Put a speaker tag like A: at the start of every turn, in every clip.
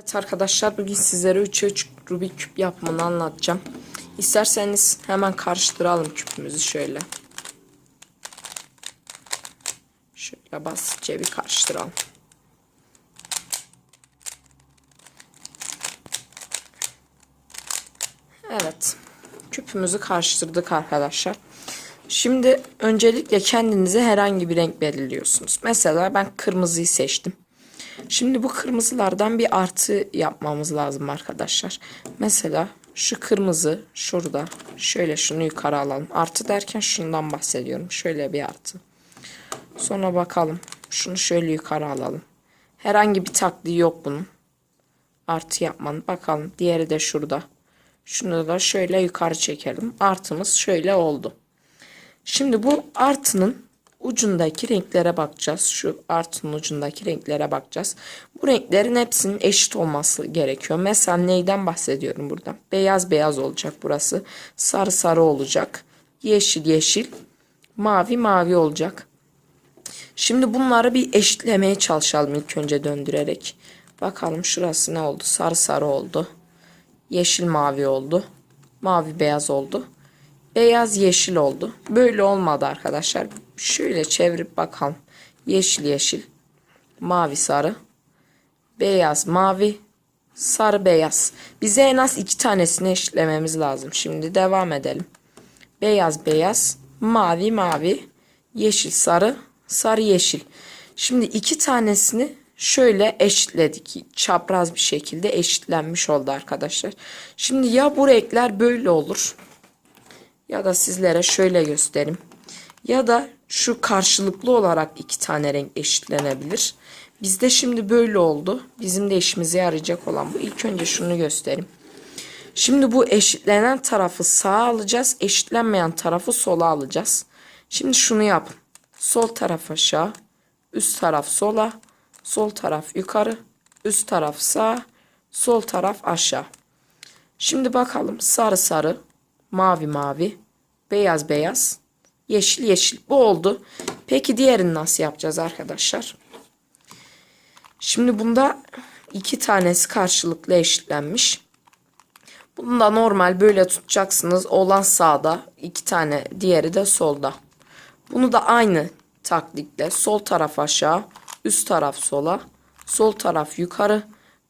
A: Evet arkadaşlar bugün sizlere 3'e 3 Rubik küp yapımını anlatacağım. İsterseniz hemen karıştıralım küpümüzü şöyle. Şöyle basitçe bir karıştıralım. Evet. Küpümüzü karıştırdık arkadaşlar. Şimdi öncelikle kendinize herhangi bir renk belirliyorsunuz. Mesela ben kırmızıyı seçtim. Şimdi bu kırmızılardan bir artı yapmamız lazım arkadaşlar. Mesela şu kırmızı şurada. Şöyle şunu yukarı alalım. Artı derken şundan bahsediyorum. Şöyle bir artı. Sonra bakalım. Şunu şöyle yukarı alalım. Herhangi bir taktiği yok bunun. Artı yapmanın. Bakalım. Diğeri de şurada. Şunu da şöyle yukarı çekelim. Artımız şöyle oldu. Şimdi bu artının ucundaki renklere bakacağız. Şu artının ucundaki renklere bakacağız. Bu renklerin hepsinin eşit olması gerekiyor. Mesela neyden bahsediyorum burada? Beyaz beyaz olacak burası. Sarı sarı olacak. Yeşil yeşil. Mavi mavi olacak. Şimdi bunları bir eşitlemeye çalışalım ilk önce döndürerek. Bakalım şurası ne oldu? Sarı sarı oldu. Yeşil mavi oldu. Mavi beyaz oldu. Beyaz yeşil oldu. Böyle olmadı arkadaşlar. Şöyle çevirip bakalım. Yeşil yeşil. Mavi sarı. Beyaz mavi. Sarı beyaz. Bize en az iki tanesini eşitlememiz lazım. Şimdi devam edelim. Beyaz beyaz. Mavi mavi. Yeşil sarı. Sarı yeşil. Şimdi iki tanesini şöyle eşitledik. Çapraz bir şekilde eşitlenmiş oldu arkadaşlar. Şimdi ya bu renkler böyle olur. Ya da sizlere şöyle göstereyim. Ya da şu karşılıklı olarak iki tane renk eşitlenebilir. Bizde şimdi böyle oldu. Bizim de işimize yarayacak olan bu. İlk önce şunu göstereyim. Şimdi bu eşitlenen tarafı sağa alacağız. Eşitlenmeyen tarafı sola alacağız. Şimdi şunu yapın. Sol taraf aşağı. Üst taraf sola. Sol taraf yukarı. Üst taraf sağ. Sol taraf aşağı. Şimdi bakalım sarı sarı mavi mavi, beyaz beyaz, yeşil yeşil. Bu oldu. Peki diğerini nasıl yapacağız arkadaşlar? Şimdi bunda iki tanesi karşılıklı eşitlenmiş. Bunu da normal böyle tutacaksınız. Olan sağda, iki tane diğeri de solda. Bunu da aynı taktikle sol taraf aşağı, üst taraf sola, sol taraf yukarı,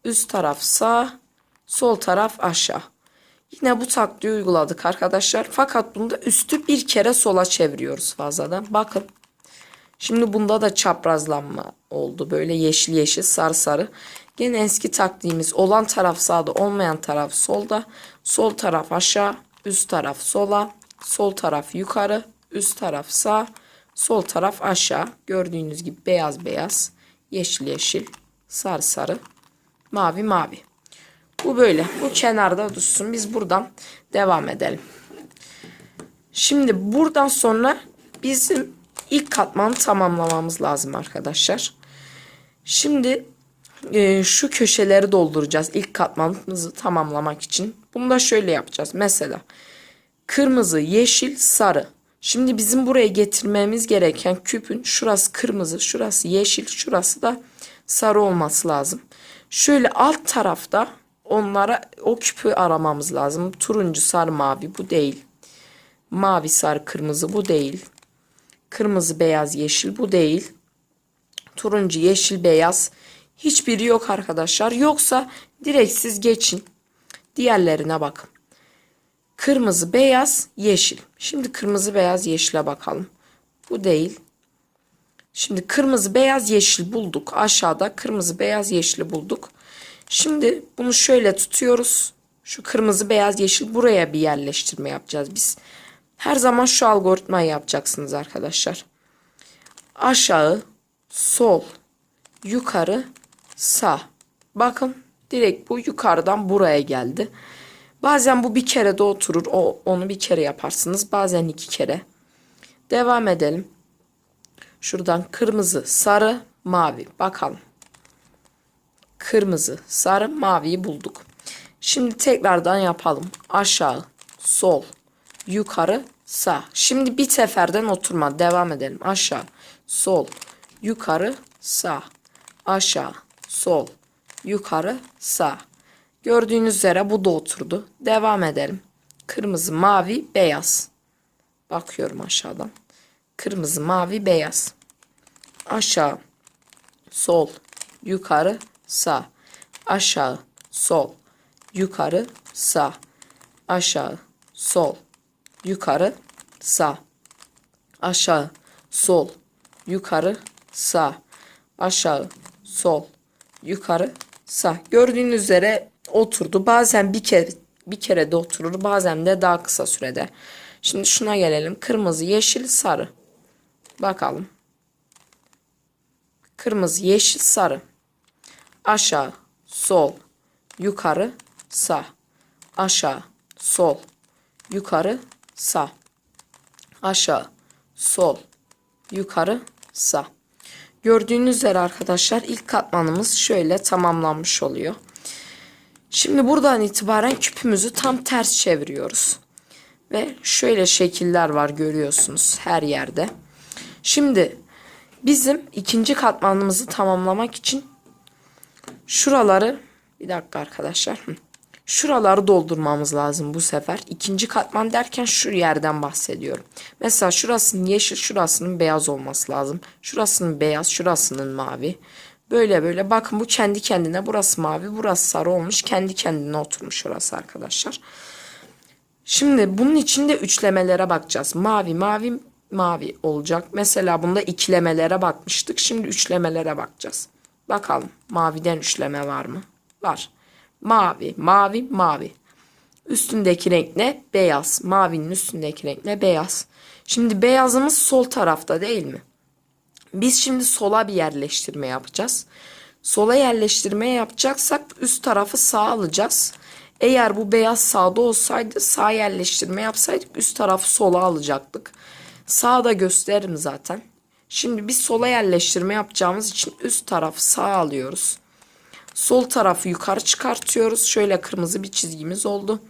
A: üst taraf sağ, sol taraf aşağı. Yine bu taktiği uyguladık arkadaşlar. Fakat bunda üstü bir kere sola çeviriyoruz fazladan. Bakın. Şimdi bunda da çaprazlanma oldu. Böyle yeşil yeşil sarı sarı. Gene eski taktiğimiz olan taraf sağda olmayan taraf solda. Sol taraf aşağı. Üst taraf sola. Sol taraf yukarı. Üst taraf sağ. Sol taraf aşağı. Gördüğünüz gibi beyaz beyaz. Yeşil yeşil. Sarı sarı. Mavi mavi. Bu böyle. Bu kenarda dursun. Biz buradan devam edelim. Şimdi buradan sonra bizim ilk katmanı tamamlamamız lazım arkadaşlar. Şimdi e, şu köşeleri dolduracağız ilk katmanımızı tamamlamak için. Bunu da şöyle yapacağız. Mesela kırmızı, yeşil, sarı. Şimdi bizim buraya getirmemiz gereken küpün şurası kırmızı, şurası yeşil, şurası da sarı olması lazım. Şöyle alt tarafta onlara o küpü aramamız lazım. Turuncu, sarı, mavi bu değil. Mavi, sarı, kırmızı bu değil. Kırmızı, beyaz, yeşil bu değil. Turuncu, yeşil, beyaz hiçbiri yok arkadaşlar. Yoksa direkt siz geçin. Diğerlerine bakın. Kırmızı, beyaz, yeşil. Şimdi kırmızı, beyaz, yeşile bakalım. Bu değil. Şimdi kırmızı, beyaz, yeşil bulduk. Aşağıda kırmızı, beyaz, yeşili bulduk. Şimdi bunu şöyle tutuyoruz. Şu kırmızı, beyaz, yeşil buraya bir yerleştirme yapacağız biz. Her zaman şu algoritmayı yapacaksınız arkadaşlar. Aşağı, sol, yukarı, sağ. Bakın direkt bu yukarıdan buraya geldi. Bazen bu bir kere de oturur. O, onu bir kere yaparsınız. Bazen iki kere. Devam edelim. Şuradan kırmızı, sarı, mavi. Bakalım. Kırmızı, sarı, maviyi bulduk. Şimdi tekrardan yapalım. Aşağı, sol, yukarı, sağ. Şimdi bir seferden oturma. Devam edelim. Aşağı, sol, yukarı, sağ. Aşağı, sol, yukarı, sağ. Gördüğünüz üzere bu da oturdu. Devam edelim. Kırmızı, mavi, beyaz. Bakıyorum aşağıdan. Kırmızı, mavi, beyaz. Aşağı, sol, yukarı, sağ. Aşağı, sol, yukarı, sağ. Aşağı, sol, yukarı, sağ. Aşağı, sol, yukarı, sağ. Aşağı, sol, yukarı, sağ. Gördüğünüz üzere oturdu. Bazen bir kere bir kere de oturur, bazen de daha kısa sürede. Şimdi şuna gelelim. Kırmızı, yeşil, sarı. Bakalım. Kırmızı, yeşil, sarı. Aşağı, sol, yukarı, sağ. Aşağı, sol, yukarı, sağ. Aşağı, sol, yukarı, sağ. Gördüğünüz üzere arkadaşlar ilk katmanımız şöyle tamamlanmış oluyor. Şimdi buradan itibaren küpümüzü tam ters çeviriyoruz. Ve şöyle şekiller var görüyorsunuz her yerde. Şimdi bizim ikinci katmanımızı tamamlamak için şuraları bir dakika arkadaşlar. Şuraları doldurmamız lazım bu sefer. İkinci katman derken şu yerden bahsediyorum. Mesela şurasının yeşil, şurasının beyaz olması lazım. Şurasının beyaz, şurasının mavi. Böyle böyle bakın bu kendi kendine burası mavi, burası sarı olmuş. Kendi kendine oturmuş orası arkadaşlar. Şimdi bunun içinde üçlemelere bakacağız. Mavi, mavi, mavi olacak. Mesela bunda ikilemelere bakmıştık. Şimdi üçlemelere bakacağız. Bakalım maviden üçleme var mı? Var. Mavi, mavi, mavi. Üstündeki renk ne? Beyaz. Mavinin üstündeki renk ne? Beyaz. Şimdi beyazımız sol tarafta değil mi? Biz şimdi sola bir yerleştirme yapacağız. Sola yerleştirme yapacaksak üst tarafı sağ alacağız. Eğer bu beyaz sağda olsaydı sağ yerleştirme yapsaydık üst tarafı sola alacaktık. Sağda gösteririm zaten. Şimdi biz sola yerleştirme yapacağımız için üst tarafı sağ alıyoruz. Sol tarafı yukarı çıkartıyoruz. Şöyle kırmızı bir çizgimiz oldu.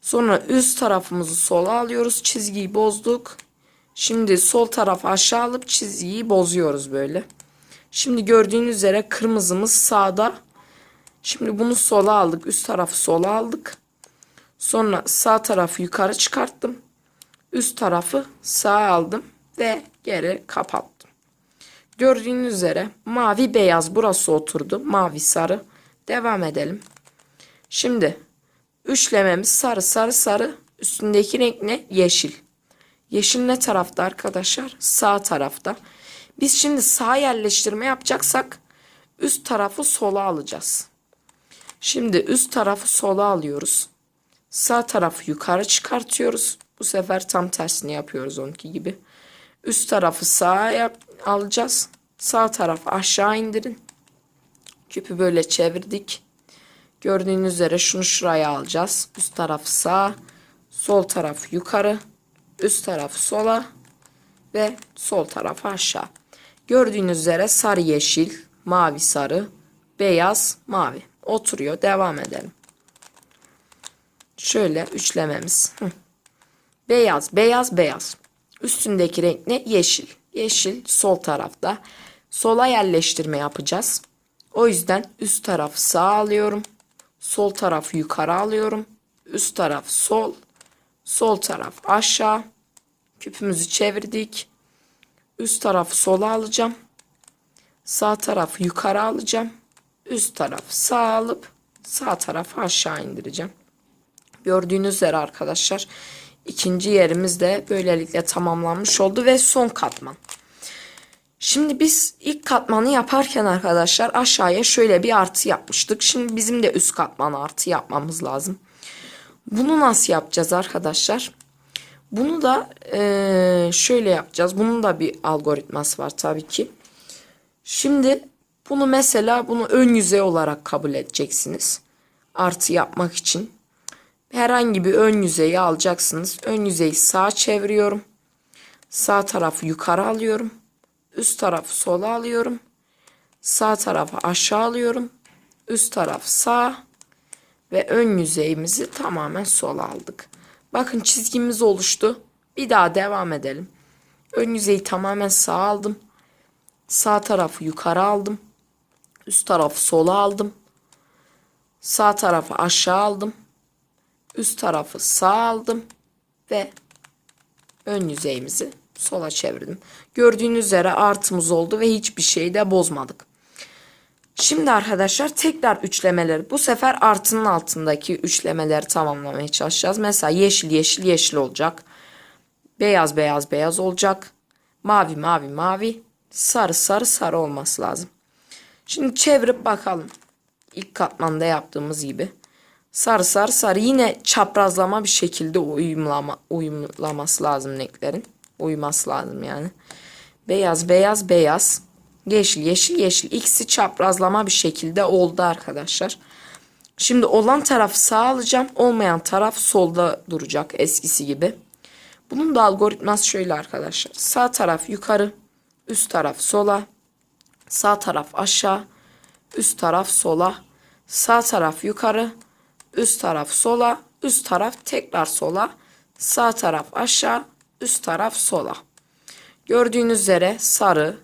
A: Sonra üst tarafımızı sola alıyoruz. Çizgiyi bozduk. Şimdi sol tarafı aşağı alıp çizgiyi bozuyoruz böyle. Şimdi gördüğünüz üzere kırmızımız sağda. Şimdi bunu sola aldık. Üst tarafı sola aldık. Sonra sağ tarafı yukarı çıkarttım. Üst tarafı sağa aldım ve geri kapattım. Gördüğünüz üzere mavi beyaz burası oturdu. Mavi sarı. Devam edelim. Şimdi üçlememiz sarı sarı sarı. Üstündeki renk ne? Yeşil. Yeşil ne tarafta arkadaşlar? Sağ tarafta. Biz şimdi sağ yerleştirme yapacaksak üst tarafı sola alacağız. Şimdi üst tarafı sola alıyoruz. Sağ tarafı yukarı çıkartıyoruz. Bu sefer tam tersini yapıyoruz onunki gibi. Üst tarafı sağa yap alacağız. Sağ tarafı aşağı indirin. Küpü böyle çevirdik. Gördüğünüz üzere şunu şuraya alacağız. Üst tarafı sağ, sol tarafı yukarı, üst tarafı sola ve sol tarafı aşağı. Gördüğünüz üzere sarı yeşil, mavi sarı, beyaz mavi oturuyor. Devam edelim. Şöyle üçlememiz. Hı. Beyaz, beyaz, beyaz. Üstündeki renk ne? Yeşil. Yeşil sol tarafta. Sola yerleştirme yapacağız. O yüzden üst tarafı sağ alıyorum. Sol tarafı yukarı alıyorum. Üst taraf sol. Sol taraf aşağı. Küpümüzü çevirdik. Üst tarafı sola alacağım. Sağ tarafı yukarı alacağım. Üst tarafı sağ alıp sağ tarafı aşağı indireceğim. Gördüğünüz üzere arkadaşlar ikinci yerimiz de böylelikle tamamlanmış oldu ve son katman. Şimdi biz ilk katmanı yaparken arkadaşlar aşağıya şöyle bir artı yapmıştık. Şimdi bizim de üst katman artı yapmamız lazım. Bunu nasıl yapacağız arkadaşlar? Bunu da e, şöyle yapacağız. Bunun da bir algoritması var tabii ki. Şimdi bunu mesela bunu ön yüzey olarak kabul edeceksiniz. Artı yapmak için. Herhangi bir ön yüzeyi alacaksınız. Ön yüzeyi sağa çeviriyorum. Sağ tarafı yukarı alıyorum. Üst tarafı sola alıyorum. Sağ tarafı aşağı alıyorum. Üst taraf sağ. Ve ön yüzeyimizi tamamen sola aldık. Bakın çizgimiz oluştu. Bir daha devam edelim. Ön yüzeyi tamamen sağa aldım. Sağ tarafı yukarı aldım. Üst tarafı sola aldım. Sağ tarafı aşağı aldım. Üst tarafı sağ aldım. Ve ön yüzeyimizi sola çevirdim. Gördüğünüz üzere artımız oldu ve hiçbir şeyi de bozmadık. Şimdi arkadaşlar tekrar üçlemeleri bu sefer artının altındaki üçlemeleri tamamlamaya çalışacağız. Mesela yeşil yeşil yeşil olacak. Beyaz beyaz beyaz olacak. Mavi mavi mavi. Sarı sarı sarı olması lazım. Şimdi çevirip bakalım. İlk katmanda yaptığımız gibi. Sarı sarı sarı yine çaprazlama bir şekilde uyumlama, uyumlaması lazım renklerin. Uyuması lazım yani. Beyaz beyaz beyaz. Yeşil yeşil yeşil. İkisi çaprazlama bir şekilde oldu arkadaşlar. Şimdi olan tarafı sağ alacağım. Olmayan taraf solda duracak eskisi gibi. Bunun da algoritması şöyle arkadaşlar. Sağ taraf yukarı. Üst taraf sola. Sağ taraf aşağı. Üst taraf sola. Sağ taraf yukarı. Üst taraf sola. Üst taraf tekrar sola. Sağ taraf aşağı. Üst taraf sola. Gördüğünüz üzere sarı,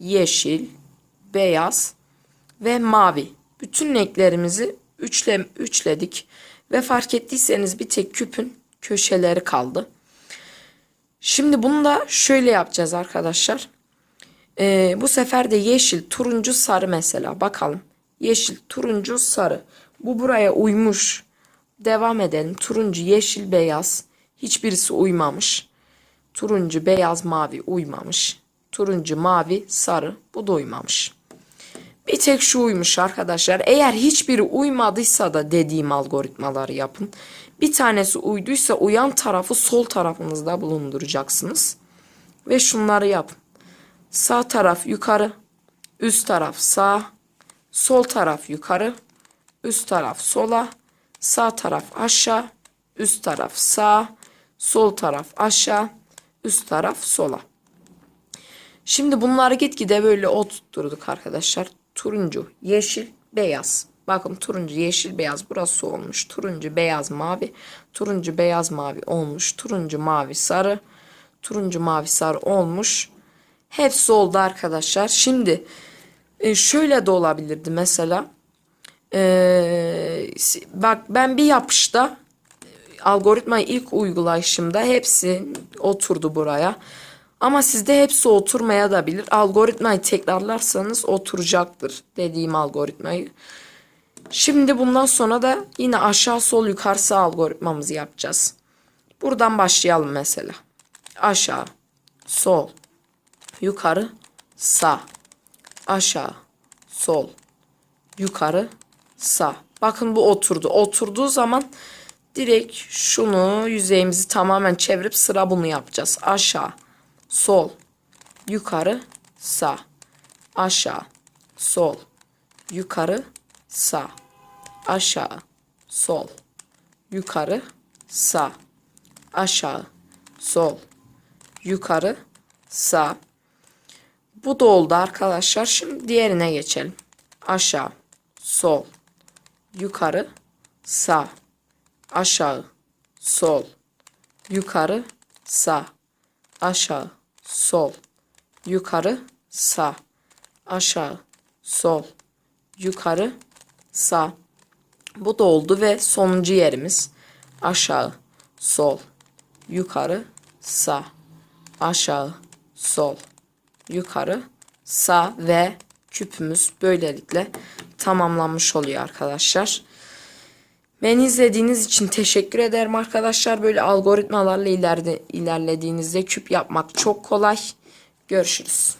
A: yeşil, beyaz ve mavi. Bütün renklerimizi üçle, üçledik. Ve fark ettiyseniz bir tek küpün köşeleri kaldı. Şimdi bunu da şöyle yapacağız arkadaşlar. Ee, bu sefer de yeşil, turuncu, sarı mesela. Bakalım. Yeşil, turuncu, sarı. Bu buraya uymuş. Devam edelim. Turuncu, yeşil, beyaz. Hiçbirisi uymamış. Turuncu, beyaz, mavi uymamış. Turuncu, mavi, sarı. Bu da uymamış. Bir tek şu uymuş arkadaşlar. Eğer hiçbiri uymadıysa da dediğim algoritmaları yapın. Bir tanesi uyduysa uyan tarafı sol tarafınızda bulunduracaksınız. Ve şunları yapın. Sağ taraf yukarı, üst taraf sağ, sol taraf yukarı, üst taraf sola, sağ taraf aşağı, üst taraf sağ, sol taraf aşağı, üst taraf sola. Şimdi bunları gitgide böyle oturtturduk arkadaşlar. Turuncu, yeşil, beyaz. Bakın turuncu, yeşil, beyaz burası olmuş. Turuncu, beyaz, mavi. Turuncu, beyaz, mavi olmuş. Turuncu, mavi, sarı. Turuncu, mavi, sarı olmuş. Hepsi oldu arkadaşlar. Şimdi e, şöyle de olabilirdi mesela. Ee, bak ben bir yapışta algoritmayı ilk uygulayışımda hepsi oturdu buraya. Ama sizde hepsi oturmaya da bilir. Algoritmayı tekrarlarsanız oturacaktır dediğim algoritmayı. Şimdi bundan sonra da yine aşağı sol yukarı sağ algoritmamızı yapacağız. Buradan başlayalım mesela. Aşağı, sol, yukarı, sağ. Aşağı, sol, yukarı, sağ. Bakın bu oturdu. Oturduğu zaman direkt şunu yüzeyimizi tamamen çevirip sıra bunu yapacağız. Aşağı, sol, yukarı, sağ. Aşağı, sol, yukarı, sağ. Aşağı, sol, yukarı, sağ. Aşağı, sol, yukarı, sağ. Bu da oldu arkadaşlar. Şimdi diğerine geçelim. Aşağı, sol, yukarı, sağ. Aşağı, sol, yukarı, sağ. Aşağı, sol, yukarı, sağ. Aşağı, sol, yukarı, sağ. Bu da oldu ve sonuncu yerimiz. Aşağı, sol, yukarı, sağ. Aşağı, sol, yukarı, sağ ve küpümüz böylelikle tamamlanmış oluyor arkadaşlar. Beni izlediğiniz için teşekkür ederim arkadaşlar. Böyle algoritmalarla ileride, ilerlediğinizde küp yapmak çok kolay. Görüşürüz.